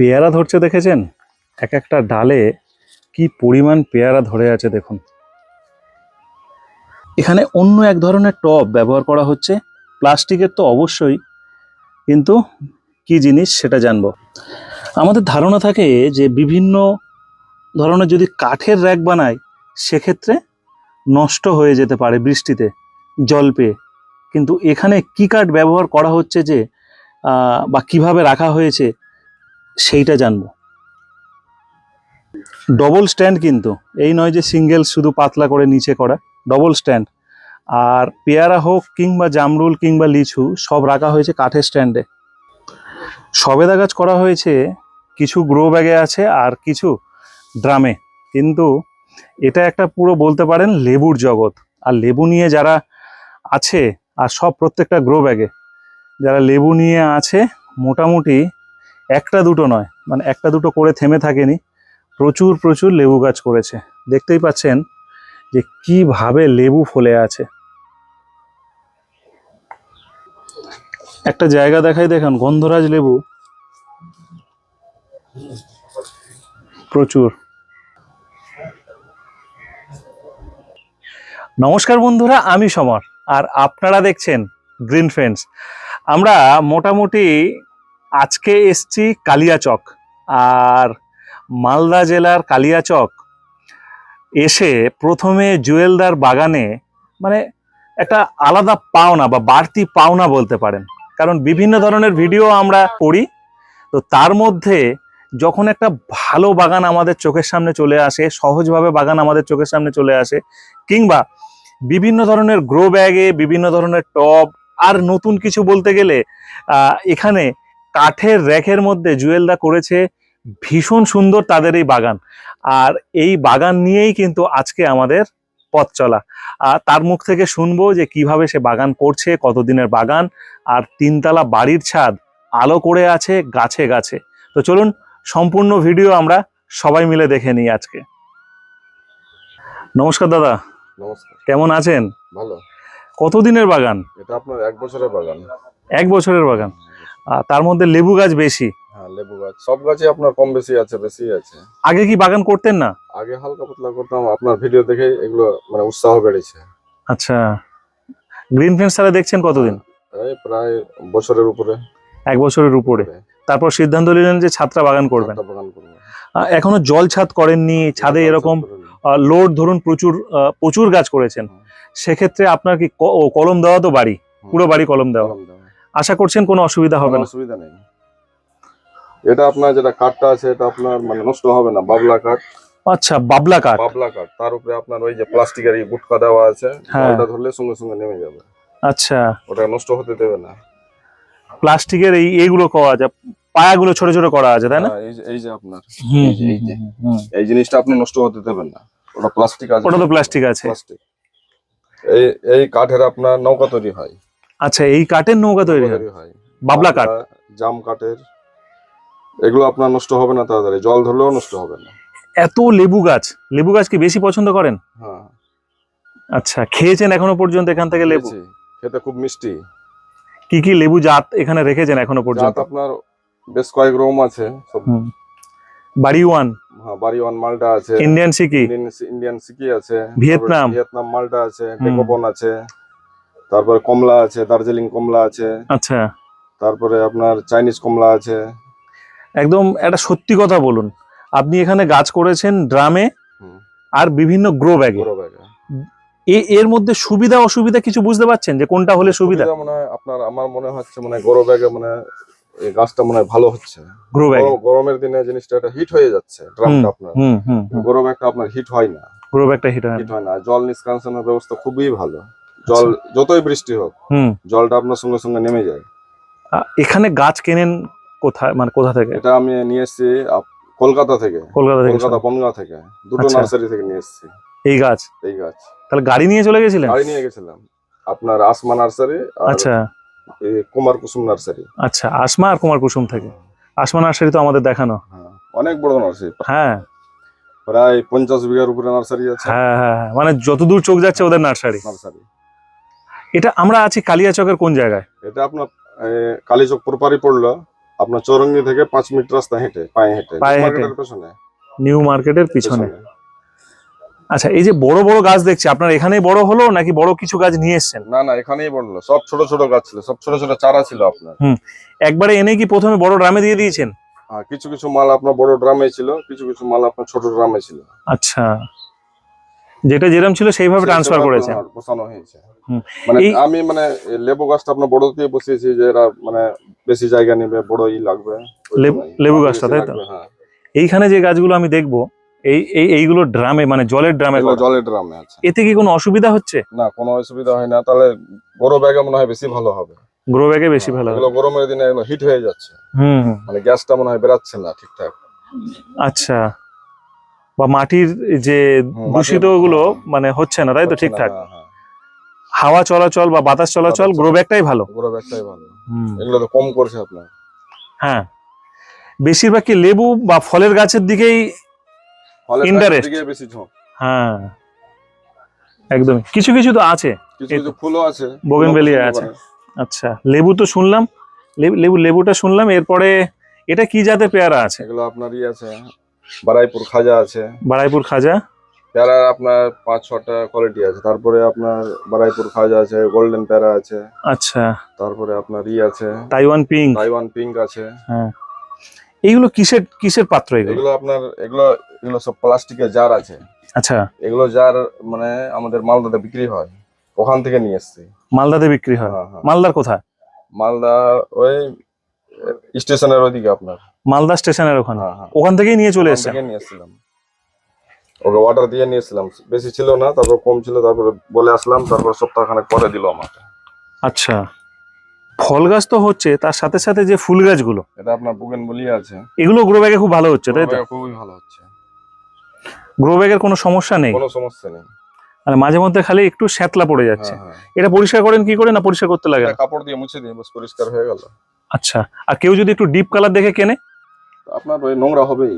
পেয়ারা ধরছে দেখেছেন? এক একটা ডালে কি পরিমাণ পেয়ারা ধরে আছে দেখুন। এখানে অন্য এক ধরনের টব ব্যবহার করা হচ্ছে। প্লাস্টিকের তো অবশ্যই, কিন্তু কি জিনিস সেটা জানব। আমাদের ধারণা থাকে যে বিভিন্ন ধরনের যদি কাঠের র্যাক বানায়, সেক্ষেত্রে নষ্ট হয়ে যেতে পারে বৃষ্টিতে, জল পেয়ে। কিন্তু এখানে কি কাঠ ব্যবহার করা হচ্ছে যে বা কীভাবে রাখা হয়েছে সেইটা জানব। ডবল স্ট্যান্ড কিন্তু, এই নয় যে সিঙ্গেল শুধু পাতলা করে নিচে করা ডবল স্ট্যান্ড আর পেয়ারা হোক কিংবা জামরুল কিংবা লিচু, সব রাখা হয়েছে কাঠের স্ট্যান্ডে সবেদা গাছ করা হয়েছে, কিছু গ্রো ব্যাগে আছে আর কিছু ড্রামে কিন্তু এটা একটা পুরো বলতে পারেন লেবুর জগৎ। আর লেবু নিয়ে যারা আছে, আর সব প্রত্যেকটা গ্রো ব্যাগে যারা লেবু নিয়ে আছে, মোটামুটি একটা দুটো নয় মানে একটা দুটো করে থেমে থাকেনি। প্রচুর প্রচুর লেবু গাছ করেছে। দেখতেই পাচ্ছেন যে কীভাবে লেবু ফলে আছে। একটা জায়গা দেখাই, দেখুন, গন্ধরাজ লেবু। প্রচুর। নমস্কার বন্ধুরা, আমি সমর, আর আপনারা দেখছেন গ্রিন ফ্রেন্ডস। আমরা মোটামুটি আজকে এসছি কালিয়াচক, আর মালদা জেলার কালিয়াচক এসে প্রথমে জুয়েলদার বাগানে মানে একটা আলাদা পাওনা বা বাড়তি পাওনা বলতে পারেন। কারণ বিভিন্ন ধরনের ভিডিও আমরা করি তো তার মধ্যে যখন একটা ভালো বাগান আমাদের চোখের সামনে চলে আসে, সহজভাবে বাগান আমাদের চোখের সামনে চলে আসে, কিংবা বিভিন্ন ধরনের গ্রো ব্যাগে, বিভিন্ন ধরনের টব, আর নতুন কিছু বলতে গেলে এখানে কাঠের র্যাকের মধ্যে জুয়েলদা করেছে ভীষণ সুন্দর তাদের এই বাগান। আর এই বাগান নিয়েই কিন্তু আজকে আমাদের পথ চলা। আর তার মুখ থেকে শুনব যে কীভাবে সে বাগান করছে কতদিনের বাগান আর তিনতলা বাড়ির ছাদ আলো করে আছে গাছে গাছে। তো চলুন সম্পূর্ণ ভিডিও আমরা সবাই মিলে দেখে নিই আজকে। নমস্কার দাদা। নমস্কার। কেমন আছেন? ভালো। কতদিনের বাগান? এটা আপনার এক বছরের বাগান। এক বছরের বাগান। তার মধ্যে লেবু গাছ বেশি। হ্যাঁ লেবু গাছ। সব গাছই আপনার কম বেশি আছে বেশি আছে। আগে কি বাগান করতেন না? আগে হালকা পাতলা করতাম আপনার ভিডিও দেখে এগুলো মানে উৎসাহ বেড়েছে। আচ্ছা। গ্রিন ফেন্স তাহলে দেখছেন কতদিন? এই প্রায় বছরের উপরে। এক বছরের উপরে। তারপর সিদ্ধান্ত নিলেন যে ছাত্রা বাগান করবেন। এখনও জল ছাদ করেননি ছাদে এরকম লোড ধরুন প্রচুর প্রচুর গাছ করেছেন। সেক্ষেত্রে আপনার কি কলম দেওয়া তো বাড়ি পুরো বাড়ি কলম দেওয়া। আশা করছেন কোনো অসুবিধা হবে না। অসুবিধা নেই। এটা আপনার যেটা কাঠটা আছে এটা আপনার মানে নষ্ট হবে না বাবলা কাঠ আচ্ছা বাবলা কাঠ বাবলা কাঠ তার উপরে আপনার ওই যে প্লাস্টিকের এই গুটকা দেওয়া আছে হ্যাঁ। জলটা ধরলে সঙ্গে সঙ্গে নেমে যাবে। আচ্ছা। ওটা নষ্ট হতে দেবে না। প্লাস্টিকের এই এইগুলো করা আছে পায়াগুলো ছোট ছোট করা আছে তাই না? হ্যাঁ, এই যে- এই যে আপনার। এই জিনিসটা আপনি নষ্ট হতে দেবেন না। ওটা প্লাস্টিক আছে। ওটা তো প্লাস্টিক আছে। প্লাস্টিক এই এই কাঠের আপনার নৌকা তৈরি হয়। আচ্ছা এই কাঠের নৌকা তৈরি হয়? বাবলা কাঠ? জাম কাঠের। এগুলো আপনার নষ্ট হবে না তাড়াতাড়ি জল ধরলেও নষ্ট হবে না। এত লেবু গাছ লেবু গাছ কি বেশি পছন্দ করেন? হ্যাঁ। আচ্ছা খেয়েছেন এখনও পর্যন্ত এখান থেকে লেবু? খেতে খুব মিষ্টি। কি কি লেবু জাত এখানে রেখেছেন এখনও পর্যন্ত? আপনার বেশ কয়েক রকম আছে সব বাড়ি ওয়ান হ্যাঁ বাড়ি ওয়ান মালটা আছে। ইন্ডিয়ান সিকি? ইন্ডিয়ান- সিকি আছে। ভিয়েতনাম। ভিয়েতনাম মালটা আছে ডেকোপন আছে। তারপরে কমলা আছে দার্জিলিং কমলা আছে আচ্ছা। তারপরে আপনার চাইনিজ কমলা আছে। একদম একটা সত্যি কথা বলুন আপনি এখানে গাছ করেছেন ড্রামে আর বিভিন্ন গ্রো ব্যাগে এর মধ্যে সুবিধা অসুবিধা কিছু বুঝতে পারছেন যে কোনটা হলে সুবিধা? মনে হয় আপনার আমার মনে হচ্ছে মানে গরো ব্যাগে মানে এই গাছটা মনে হয় ভালো হচ্ছে। গ্রো ব্যাগ গরমের দিনে জিনিসটা এটা হিট হয়ে যাচ্ছে ড্রামটা আপনার। হুম হুম গরো ব্যাগটা আপনার হিট হয় না। গ্রো ব্যাগটা হিট হয় না। জল নিষ্কাশনের ব্যবস্থা খুবই ভালো। জল যতই বৃষ্টি হোক হুম। জলটা আপনার সঙ্গে সঙ্গে নেমে যায়। এখানে গাছ কেনেন কোথায় মানে কোথা থেকে? এটা আমি নিয়ে এসেছি কলকাতা থেকে। কলকাতা থেকে কলকাতা। বনগাঁ থেকে। দুটো আচ্ছা। নার্সারি থেকে নিয়ে এসেছি। এই গাছ? এই গাছ। তাহলে গাড়ি নিয়ে চলে গেছিলেন? গাড়ি নিয়ে গেছিলাম। আপনার আসমা নার্সারি আচ্ছা। এই কুমার কুসুম নার্সারি। আচ্ছা আসমা আর কুমার কুসুম থেকে। আসমা নার্সারি তো আমাদের দেখানো। হ্যাঁ অনেক বড় নার্সারি। হ্যাঁ। প্রায় পঞ্চাশ বিঘার উপরে নার্সারি আছে। হ্যাঁ হ্যাঁ হ্যাঁ। মানে যতদূর চোখ যাচ্ছে ওদের নার্সারি। নার্সারি। এটা আমরা আছি কালিয়াচকের কোন জায়গায়? এটা আপনার কালীচক প্রপারি পড়ল। আপনার চৌরঙ্গি থেকে পাঁচ মিনিট রাস্তা হেঁটে পায়ে হেঁটে। পায়ে হেঁটে। নিউ মার্কেটের পিছনে। আচ্ছা এই যে বড় বড় গাছ দেখছি আপনার এখানেই বড় হলো নাকি বড় কিছু গাছ নিয়ে এসেছেন? না না এখানেই বলল সব ছোট ছোট গাছ ছিল সব ছোট ছোট চারা ছিল আপনার। হুম একবারে এনে কি প্রথমে বড় ড্রামে দিয়ে দিয়েছেন? আর কিছু কিছু মাল আপনার বড় ড্রামে ছিল কিছু কিছু মাল আপনার ছোট ড্রামে ছিল। আচ্ছা। যেটা যেরকম ছিল সেইভাবে ট্রান্সফার করেছে। বসানো হয়েছে। মানে আমি মানে লেবু গাছটা আপনার বড় দিয়ে বসিয়েছি যে এরা মানে বেশি জায়গা নেবে বড় ই লাগবে। লেবু- গাছটা, তাই তো? হ্যাঁ। এইখানে যে গাছগুলো আমি দেখব এই এই এইগুলো ড্রামে মানে জলের ড্রামে জলের ড্রামে আছে। এতে কি কোনো অসুবিধা হচ্ছে? না কোনো অসুবিধা হয় না। তাহলে বড় ব্যাগে মনে হয় বেশি ভালো হবে। গ্রো ব্যাগে বেশি ভালো এগুলো হবে। গরমের দিনে এগুলো হিট হয়ে যাচ্ছে। হুম। মানে গ্যাসটা মনে হয় বেরাচ্ছে না ঠিকঠাক। আচ্ছা। বা মাটির যে মাটির- দূষিতগুলো মানে হচ্ছে না তাই তো ঠিকঠাক? হ্যাঁ, হ্যাঁ। হাওয়া চলাচল বা বাতাস চলাচল গ্রো ব্যাগটাই ভালো। বড় ব্যাগটাই ভালো। এগুলো তো কম করছে আপনার। হ্যাঁ। বেশিরভাগ কি লেবু বা ফলের গাছের দিকেই দিকে বেশি ঝোঁক। হ্যাঁ। একদমই। কিছু কিছু তো আছে। কিছু কিছু ফুলও আছে। বোগেনভেলিয়া আছে। আচ্ছা লেবু তো শুনলাম। লেবু লেবু লেবুটা শুনলাম। এরপরে এটা কি জাতের পেয়ারা আছে? এগুলো আপনার ই আছে। বারাইপুর খাজা আছে। বারাইপুর খাজা? প্যারার আপনার পাঁচ ছটা কোয়ালিটি আছে। তারপরে আপনার বারাইপুর খাজা আছে গোল্ডেন প্যারা আছে। আচ্ছা। তারপরে আপনার ই আছে। তাইওয়ান পিঙ্ক তাইওয়ান পিঙ্ক আছে। হ্যাঁ। এইগুলো কিসের কিসের পাত্র এগুলো? এগুলো আপনার এগুলো এগুলো সব প্লাস্টিকের জার আছে। আচ্ছা। এগুলো জার মানে আমাদের মালদাতে বিক্রি হয়। ওখান থেকে নিয়ে এসছি। মালদাতে বিক্রি হয়? হ্যাঁ হ্যাঁ। মালদার কোথায়? মালদা ওই স্টেশনের ওইদিকে আপনার। মালদা স্টেশনের ওখানে? হ্যাঁ হ্যাঁ। ওখান থেকেই নিয়ে চলে ওখান এসছে থেকে নিয়ে এসেছিলাম। ওকে অর্ডার দিয়ে নিয়েছিলাম বেশি ছিল না তারপর কম ছিল তারপর বলে আসলাম তারপর সপ্তাহখানেক পরে দিল আমাকে। আচ্ছা। ফল গাছ তো হচ্ছে তার সাথে সাথে যে ফুল গাছগুলো এটা আপনার বুগেন বলি আছে। এগুলো গ্রো ব্যাগে খুব ভালো হচ্ছে তাই তো? খুবই ভালো হচ্ছে। গ্রো ব্যাগের কোনো সমস্যা নেই? কোনো সমস্যা নেই। আর মাঝে মধ্যে খালি একটু শ্যাতলা পড়ে যাচ্ছে। হ্যাঁ, হ্যাঁ। এটা পরিষ্কার করেন কি করে না পরিষ্কার করতে লাগে কাপড় দিয়ে মুছে দিয়ে বাস পরিষ্কার হয়ে গেল। আচ্ছা আর কেউ যদি একটু ডিপ কালার দেখে কেনে? আপনার ওই নোংরা হবেই।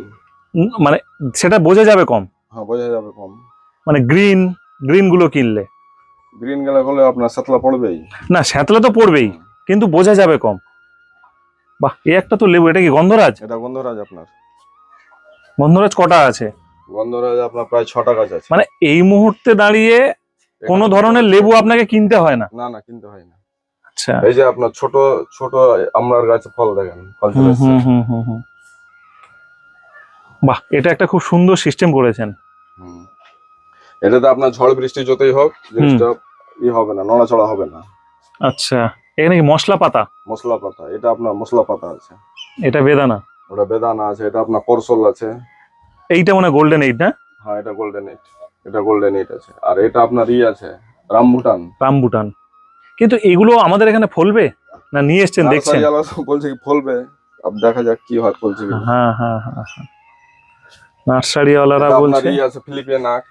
মানে সেটা বোঝা যাবে কম? হ্যাঁ বোঝা যাবে কম। মানে গ্রিন গ্রিনগুলো কিনলে। গ্রিন গেলে হলে আপনার শ্যাতলা পড়বেই। না শ্যাতলা তো পড়বেই কিন্তু বোঝা যাবে কম। বাহ এই একটা তো লেবু এটা কি গন্ধরাজ? এটা গন্ধরাজ আপনার। গন্ধরাজ কটা আছে? গন্ধরাজ আপনার প্রায় ছটা গাছ আছে। মানে এই মুহূর্তে দাঁড়িয়ে কোনো ধরনের লেবু আপনাকে কিনতে হয় না? না না কিনতে হয় না। আচ্ছা। এই যে আপনার ছোট ছোট আমরার গাছে ফল দেখেন ফল। বাহ এটা একটা খুব সুন্দর সিস্টেম করেছেন। হুম। এটাতে আপনার ঝড় বৃষ্টি যতই হোক জিনিসটা ই হবে না নড়াচড়া হবে না। আচ্ছা এখানে কি মশলা পাতা? মশলা পাতা এটা আপনার মশলা পাতা আছে। এটা বেদানা? ওটা বেদানা আছে এটা আপনার করসল আছে। এইটা মনে গোল্ডেন এইট না? হ্যাঁ এটা গোল্ডেন এইট এটা গোল্ডেন এইট আছে। আর এটা আপনার ই আছে রামবুটান রামবুটান কিন্তু এগুলো আমাদের এখানে ফলবে? না নিয়ে এসছেন দেখছেন? বলছে কি ফলবে? দেখা যাক কি হয় ফলছে হ্যাঁ হ্যাঁ হ্যাঁ হ্যাঁ। নার্সারিওয়ালারা বলছে আছে ফিলিপিন আখ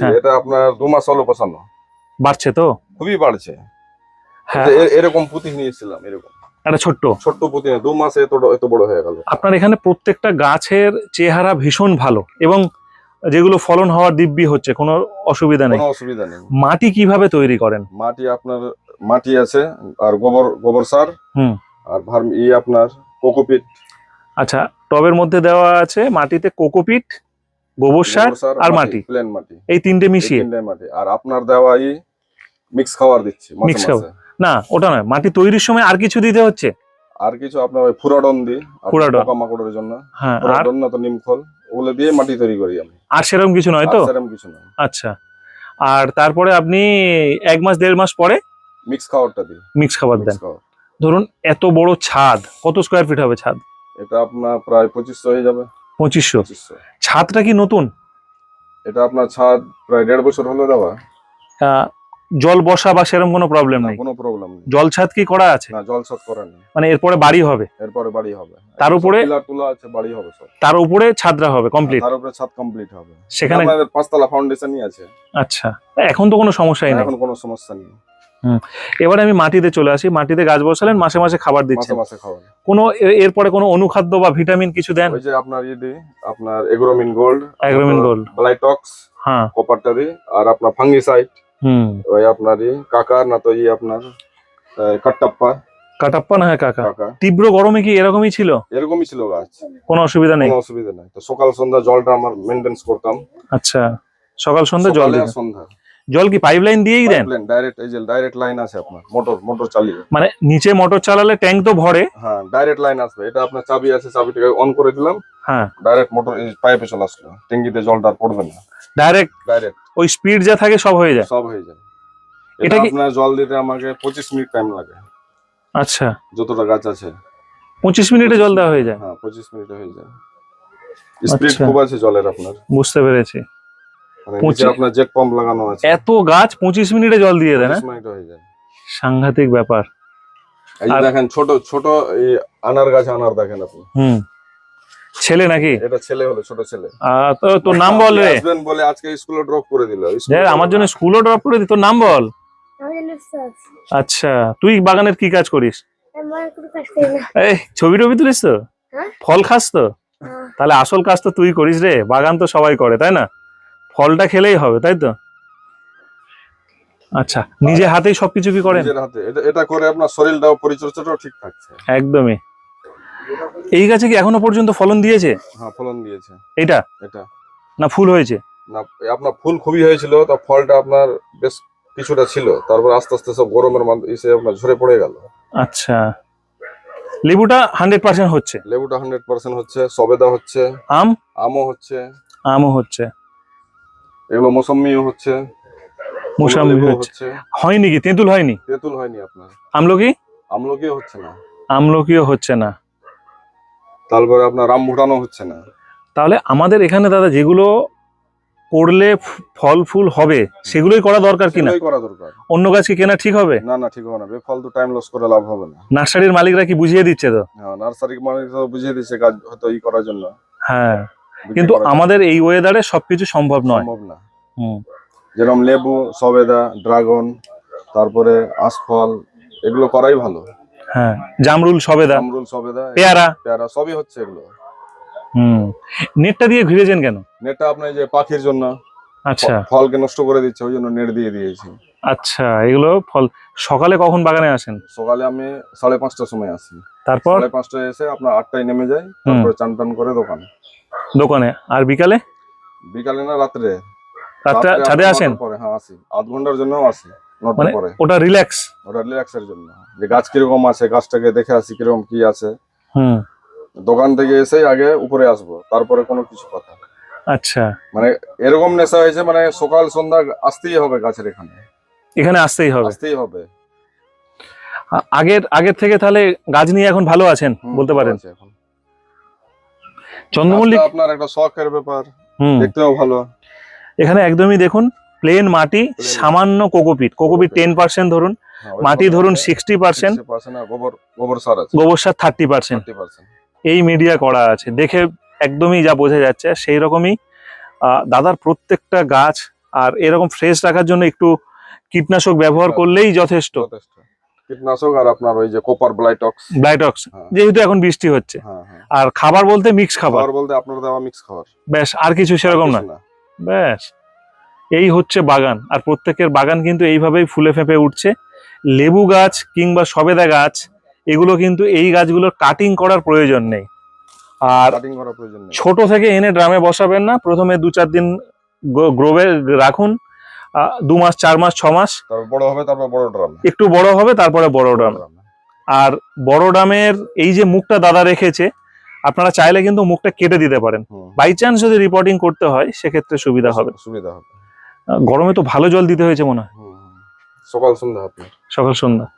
হ্যাঁ। এটা আপনার দু মাস হলো বাড়ছে তো? খুবই বাড়ছে। হ্যাঁ। এরকম পুঁতি নিয়েছিলাম এরকম। একটা ছোট্ট। ছোট্ট পুঁতি না দু মাসে এত এত বড় হয়ে গেল। আপনার এখানে প্রত্যেকটা গাছের চেহারা ভীষণ ভালো এবং যেগুলো ফলন হওয়ার দিব্যি হচ্ছে কোনো অসুবিধা নেই। কোনো অসুবিধা নেই। মাটি কীভাবে তৈরি করেন? মাটি আপনার মাটি আছে আর গোবর গোবর সার হুম। আর ভার্ম ই আপনার কোকোপিট। আচ্ছা টবের মধ্যে দেওয়া আছে মাটিতে কোকোপিট গোবর সার আর মাটি। প্লেন মাটি। এই তিনটে মিশিয়ে? তিনটে মাটি। আর আপনার দেওয়া ই মিক্স খাবার দিচ্ছি Mix খাবার। না ওটা নয়। মাটি তৈরির সময় আর কিছু দিতে হচ্ছে? আর কিছু আপনার ওই ফুরাডন দিই ফুরাডন। পোকামাকড়ের জন্য। হ্যাঁ ফুরাডন না তো নিমখল ওগুলো দিয়ে মাটি তৈরি করি আমি। আর সেরকম কিছু নয় তো? সেরকম কিছু না আচ্ছা। আর তারপরে আপনি এক মাস দেড় মাস পরে? মিক্স খাবারটা দিই। মিক্স খাবার দেন। ধরুন এত বড় ছাদ কত স্কোয়ার ফিট হবে ছাদ? এটা আপনার প্রায় পঁচিশশো হয়ে যাবে। পঁচিশশো। ছাদটা কি নতুন? এটা আপনার ছাদ প্রায় দেড় বছর হলো দেওয়া। জল বসা বা সেরকম কোনো প্রবলেম নেই। কোনো প্রবলেম নেই। জল ছাদ কি করা আছে? না জল সব করা নেই। মানে এরপরে বাড়ি হবে? এরপরে বাড়ি হবে। তার উপরে- পিলার তুলা আছে বাড়ি হবে সব। তার উপরে ছাদরা হবে কমপ্লিট তার উপরে ছাদ কমপ্লিট হবে। সেখানে আমাদের পাঁচতলা ফাউন্ডেশনই আছে। আচ্ছা এখন তো কোনো সমস্যাই নেই। এখন কোনো সমস্যা নেই। এবারে আমি মাটিতে চলে আসি। মাটিতে গাছ বসালেন মাসে মাসে খাবার দিচ্ছেন। মাসে খাওয়া কোনো এরপরে কোনো অনুখাদ্য বা ভিটামিন কিছু দেন? ওই যে আপনার দিই আপনার Agromin Gold Agromin Gold Blitox হ্যাঁ। কপারটা দিই আর আপনার ফাঙ্গিসাইড ওই আপনার ই কাকার না তো আপনার আহ, কাট্টাপ্পা। কাটাপ্পা না হয় কাকা? কাকা। তীব্র গরমে কি এরকমই ছিল? এরকমই ছিল গাছ। কোনো অসুবিধা নেই? কোনো অসুবিধা নাই। তো সকাল সন্ধ্যা জলটা আমার মেনটেন্স করতাম। আচ্ছা। সকাল সন্ধ্যা জল সন্ধ্যা। জল কি পাইপ লাইন দিয়েই দেন? ডাইরেক্ট এই যে ডাইরেক্ট লাইন আছে আপনার মোটর মোটর চালিয়ে। মানে নিচে মোটর চালালে ট্যাঙ্ক তো ভরে। হ্যাঁ ডাইরেক্ট লাইন আসবে। এটা আপনার চাবি আছে চাবিটাকে অন করে দিলাম। হ্যাঁ। ডাইরেক্ট মোটর পাইপে চলে আসলো। ট্যাঙ্কিতে জলটা আর পড়বে না। ডাইরেক্ট ডাইরেক্ট ওই স্পিড যা থাকে সব হয়ে যায়। সব হয়ে যায়। এটা কি- আপনার জল দিতে আমাকে পঁচিশ মিনিট টাইম লাগে। আচ্ছা। যতটা গাছ আছে। পঁচিশ মিনিটে জল দেওয়া হয়ে যায়। হ্যাঁ পঁচিশ মিনিটে হয়ে যায়। স্পিড আচ্ছা। খুব আছে জলের আপনার। বুঝতে পেরেছি। নিচে আপনার জেট পাম্প লাগানো আছে। এত গাছ পঁচিশ মিনিটে জল দিয়ে দেয় না? মিনিটে হয়ে যায়। সাংঘাতিক ব্যাপার। এই দেখেন ছোট ছোট আনার গাছ আনার দেখেন আপনি। হুম। ছেলে নাকি? এটা ছেলে হলো ছোট ছেলে। তো তোর নাম বল রে। আসবেন বলে আজকে স্কুলে ড্রপ করে দিল। আমার জন্য স্কুলও ড্রপ করে দি তোর নাম বল। আচ্ছা তুই বাগানের কি কাজ করিস? এই ছবি টবি তুলিস তো? হ্যাঁ। ফল খাস তো? তাহলে আসল কাজ তো তুই করিস রে বাগান তো সবাই করে তাই না? ফলটা খেলেই হবে তাই তো? আচ্ছা নিজে হাতেই সবকিছু কি করেন? নিজের হাতে এটা এটা করে আপনার শরীরটাও পরিচর্যাটাও ঠিক থাকছে। একদমই। এই গাছে কি এখনও পর্যন্ত ফলন দিয়েছে? হ্যাঁ ফলন দিয়েছে। এটা? এটা। না ফুল হয়েছে? না আপনার ফুল খুবই হয়েছিল তা ফলটা আপনার বেশ কিছুটা ছিল। তারপর আস্তে আস্তে সব গরমের এসে আপনার ঝরে পড়ে গেল। আচ্ছা। লেবুটা হান্ড্রেড পার্সেন্ট হচ্ছে? লেবুটা হান্ড্রেড পার্সেন্ট হচ্ছে সবেদা হচ্ছে আম? আমও হচ্ছে আমও হচ্ছে। এগুলো মৌসম্মিও হচ্ছে মোসাম্বি হচ্ছে। হয়নি কি? তেঁতুল হয়নি? তেঁতুল হয়নি আপনার। আমলকি? আমলকিও হচ্ছে না। আমলকিও হচ্ছে না। তারপরে আপনার রামভুটানও হচ্ছে না। তাহলে আমাদের এখানে দাদা যেগুলো করলে ফল ফুল হবে সেগুলোই করা দরকার কিনা? করা দরকার। অন্য গাছ কি কেনা ঠিক হবে? না না ঠিক হবে না বেফালতু টাইম লস করে লাভ হবে না। নার্সারির মালিকরা কি বুঝিয়ে দিচ্ছে তো? হ্যাঁ নার্সারি মানে তো বুঝিয়ে দিচ্ছে গাছ হয়তো ই করার জন্য। হ্যাঁ কিন্তু আমাদের এই ওয়েদারে সবকিছু সম্ভব নয়। সম্ভব না। হুম। যেরকম লেবু সবেদা ড্রাগন তারপরে আশফল এগুলো করাই ভালো। হ্যাঁ জামরুল সবেদা আমরুল সবেদা পেয়ারা। পেয়ারা সবই হচ্ছে এগুলো। হুম নেটটা দিয়ে ঘিরেছেন কেন? নেটটা আপনার যে পাখির জন্য আচ্ছা। ফলকে নষ্ট করে দিচ্ছে ওই জন্য নেট দিয়ে দিয়েছি। আচ্ছা এগুলো ফল সকালে কখন বাগানে আসেন? সকালে আমি সাড়ে পাঁচটার সময় আসি। তারপর? সাড়ে পাঁচটায় এসে আপনার আটটায় নেমে যাই তারপরে চান টান করে দোকান। দোকানে আর বিকালে? বিকালে না রাত্রে। রাত্রে ছাদে আসেন? পরে হ্যাঁ আসি। আধ ঘণ্টার জন্য আসি। মানে ওটা রিল্যাক্স ওটা রিল্যাক্সের জন্য। যে গাছ কীরকম আছে গাছটাকে দেখে আসি কীরকম কি আছে। হুম। দোকান থেকে এসেই আগে উপরে আসব তারপরে কোনো কিছু কথা। আচ্ছা। মানে এরকম নেশা হয়েছে মানে সকাল সন্ধ্যা আসতেই হবে গাছের এখানে। এখানে আসতেই হবে। আসতেই হবে। আগের আগের থেকে তাহলে গাছ নিয়ে এখন ভালো আছেন বলতে পারেন? এখন। চন্দ্রমল্লিক আপনার একটা শখের ব্যাপার। দেখতেও ভালো। এখানে একদমই দেখুন প্লেন মাটি সামান্য কোকোপিট কোকোপিট টেন পার্সেন্ট ধরুন হ্যাঁ, মাটি ধরুন সিক্সটি পার্সেন্ট 60% গোবর গোবর সার গোবর সার থার্টি পার্সেন্ট 30%। এই মিডিয়া করা আছে। দেখে একদমই যা বোঝা যাচ্ছে সেই রকমই দাদার প্রত্যেকটা গাছ আর এরকম ফ্রেশ রাখার জন্য একটু কীটনাশক ব্যবহার হ্যাঁ। করলেই যথেষ্ট। যথেষ্ট। কীটনাশক আর আপনার ওই যে কোপার ব্লাইটক্স ব্লাইটক্স। যেহেতু এখন বৃষ্টি হচ্ছে। হ্যাঁ আর খাবার বলতে মিক্স খাবার। খাবার বলতে আপনার দেওয়া মিক্স খাবার। ব্যাস আর কিছু সেরকম না। ব্যাস। এই হচ্ছে বাগান। আর প্রত্যেকের বাগান কিন্তু এইভাবেই ফুলে ফেঁপে উঠছে। লেবু গাছ কিংবা সবেদা গাছ এগুলো কিন্তু এই গাছগুলোর কাটিং করার প্রয়োজন নেই। আর ছোট থেকে এনে ড্রামে বসাবেন না। প্রথমে দু চার দিন গ্রোবে রাখুন। দু মাস চার মাস ছ মাস। বড় হবে তারপর বড় ড্রাম। একটু বড় হবে তারপরে বড় ড্রাম। আর বড় ড্রামের এই যে মুখটা দাদা রেখেছে আপনারা চাইলে কিন্তু মুখটা কেটে দিতে পারেন। বাই চান্স যদি রিপোর্টিং করতে হয় সেক্ষেত্রে সুবিধা হবে। সুবিধা হবে। গরমে তো ভালো জল দিতে হয়েছে মনে হয়। সকাল সন্ধ্যা আপনার। সকাল সন্ধ্যা।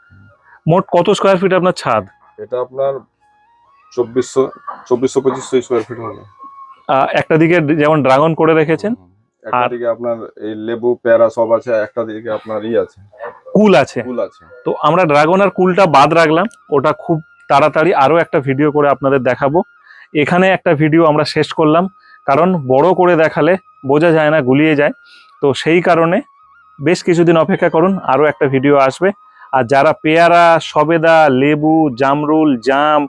মোট কত স্কোয়ার ফিট আপনার ছাদ? এটা আপনার চব্বিশশো চব্বিশশো পঁচিশশো স্কোয়ার ফিট হবে। একটা দিকে যেমন ড্রাগন করে রেখেছেন। একটা আর- দিকে আপনার এই লেবু পেয়ারা সব আছে একটা দিকে আপনার ই আছে। কুল আছে। ফুল আছে। তো আমরা ড্রাগন আর কুলটা বাদ রাখলাম। ওটা খুব তাড়াতাড়ি আরও একটা ভিডিও করে আপনাদের দেখাবো। এখানে একটা ভিডিও আমরা শেষ করলাম। কারণ বড় করে দেখালে বোঝা যায় না গুলিয়ে যায়। তো সেই কারণে বেশ কিছুদিন অপেক্ষা করুন আরও একটা ভিডিও আসবে। আর যারা পেয়ারা সবেদা লেবু জামরুল জাম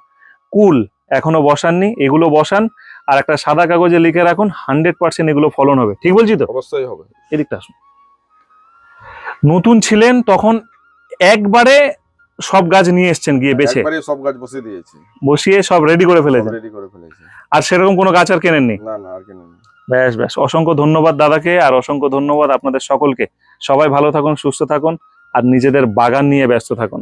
কুল এখনও বসাননি এগুলো বসান আর একটা সাদা কাগজে লিখে রাখুন হান্ড্রেড পার্সেন্ট এগুলো ফলন হবে। ঠিক বলছি তো? অবশ্যই হবে। এদিকটা আসুন। নতুন ছিলেন তখন একবারে সব গাছ নিয়ে এসছেন গিয়ে বেছে। সব গাছ বসিয়ে দিয়েছি। বসিয়ে সব রেডি করে ফেলেছেন। রেডি করে ফেলেছি। আর সেরকম কোনো গাছ আর কেনেননি? না না আর কেন ব্যাস ব্যাস। অসংখ্য ধন্যবাদ দাদাকে আর অসংখ্য ধন্যবাদ আপনাদের সকলকে। সবাই ভালো থাকুন, সুস্থ থাকুন আর নিজেদের বাগান নিয়ে ব্যস্ত থাকুন।